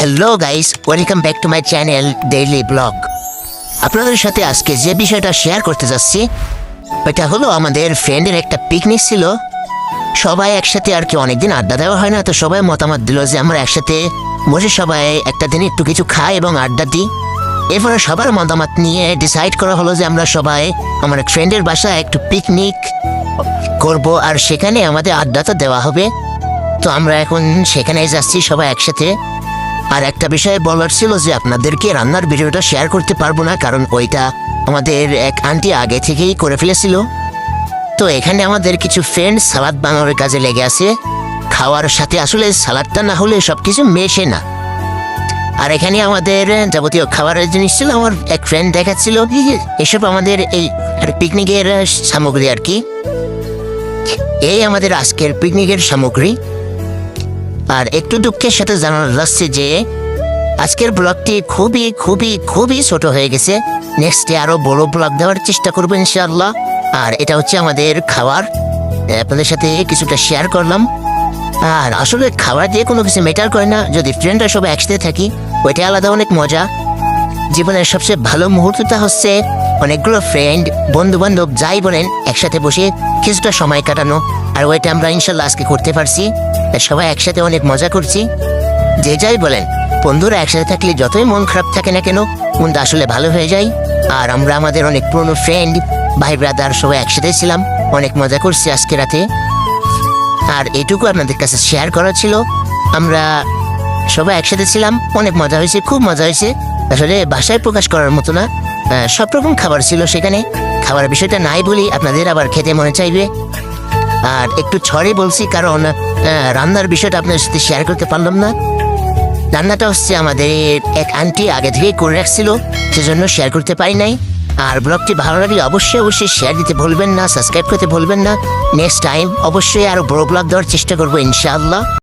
Hello guys welcome back to my channel daily vlog আপনাদের সাথে আজকে যে বিষয়টা শেয়ার করতে যাচ্ছি, এটা হলো আমাদের ফ্রেন্ডের একটা পিকনিক ছিল। সবাই একসাথে আর কি অনেকদিন আড্ডা দেওয়া হয় না, তো সবাই মতামত দিল যে আমরা একসাথে বসে সবাই একটা দিন একটু কিছু খাই এবং আড্ডা দিই। এরপরে সবার মতামত নিয়ে ডিসাইড করা হলো যে আমরা সবাই আমার ফ্রেন্ডের বাসায় একটু পিকনিক করব, আর সেখানে আমাদের আড্ডা তো দেওয়া হবে। তো আমরা এখন সেখানে যাচ্ছি সবাই একসাথে। আর একটা বিষয়ে বলার ছিল যে আপনাদেরকে রান্নার ভিডিওটা শেয়ার করতে পারব না, কারণ ওইটা আমাদের এক আন্টি আগে থেকেই করে ফেলেছিল। তো এখানে আমাদের কিছু ফ্রেন্ড সালাদ বানানোর কাজে লেগে আছে। খাওয়ার সাথে আসলে সালাদটা না হলে সব কিছু মেশে না। আর এখানে আমাদের যাবতীয় খাবারের জিনিস ছিল, আমার এক ফ্রেন্ড দেখাচ্ছিল। এসব আমাদের এই আর পিকনিকের সামগ্রী আর কি। এই আমাদের আজকের পিকনিকের সামগ্রী। আর একটু দুঃখের সাথে জানানো যাচ্ছে যে আজকের ব্লগটি খুবই খুবই খুবই ছোট হয়ে গেছে। নেক্সটে আরও বড় ব্লগ দেওয়ার চেষ্টা করব ইনশাআল্লাহ। আর এটা হচ্ছে আমাদের খাবার আপনাদের সাথে কিছুটা শেয়ার করলাম। আর আসলে খাবার দিয়ে কোনো কিছু ম্যাটার করে না। যদি ফ্রেন্ডরা সবাই একসাথে থাকি ওইটা আলাদা অনেক মজা। জীবনের সবচেয়ে ভালো মুহূর্তটা হচ্ছে অনেকগুলো ফ্রেন্ড বন্ধু বান্ধব যাই বলেন, একসাথে বসে কিছুটা সময় কাটানো। আর ওইটা আমরা ইনশাল্লাহ আজকে করতে পারছি। তাই সবাই একসাথে অনেক মজা করছি। যে যাই বলেন, বন্ধুরা একসাথে থাকলে যতই মন খারাপ থাকে না কেন, মনটা আসলে ভালো হয়ে যায়। আর আমরা আমাদের অনেক পুরনো ফ্রেন্ড ভাই ব্রাদার সবাই একসাথে ছিলাম। অনেক মজা করছি আজকে রাতে। আর এটুকু আপনাদের কাছে শেয়ার করা ছিল, আমরা সবাই একসাথে ছিলাম, অনেক মজা হয়েছে, খুব মজা হয়েছে। আসলে ভাষায় প্রকাশ করার মতো না সব রকম খাবার ছিল সেখানে। খাবারের বিষয়টা নাই বলি আপনাদের আবার খেতে মনে চাইবে। আর একটু ছড়ে বলছি, কারণ রান্নার বিষয়টা আপনার সাথে শেয়ার করতে পারলাম না। রান্নাটা হচ্ছে আমাদের এক আন্টি আগে থেকেই করে রাখছিল, সেজন্য শেয়ার করতে পারি নাই। আর ব্লগটি ভালো লাগলে অবশ্যই অবশ্যই শেয়ার দিতে ভুলবেন না সাবস্ক্রাইব করতে ভুলবেন না। নেক্সট টাইম অবশ্যই আরও বড় ব্লগ দেওয়ার চেষ্টা করব, ইনশাআল্লাহ।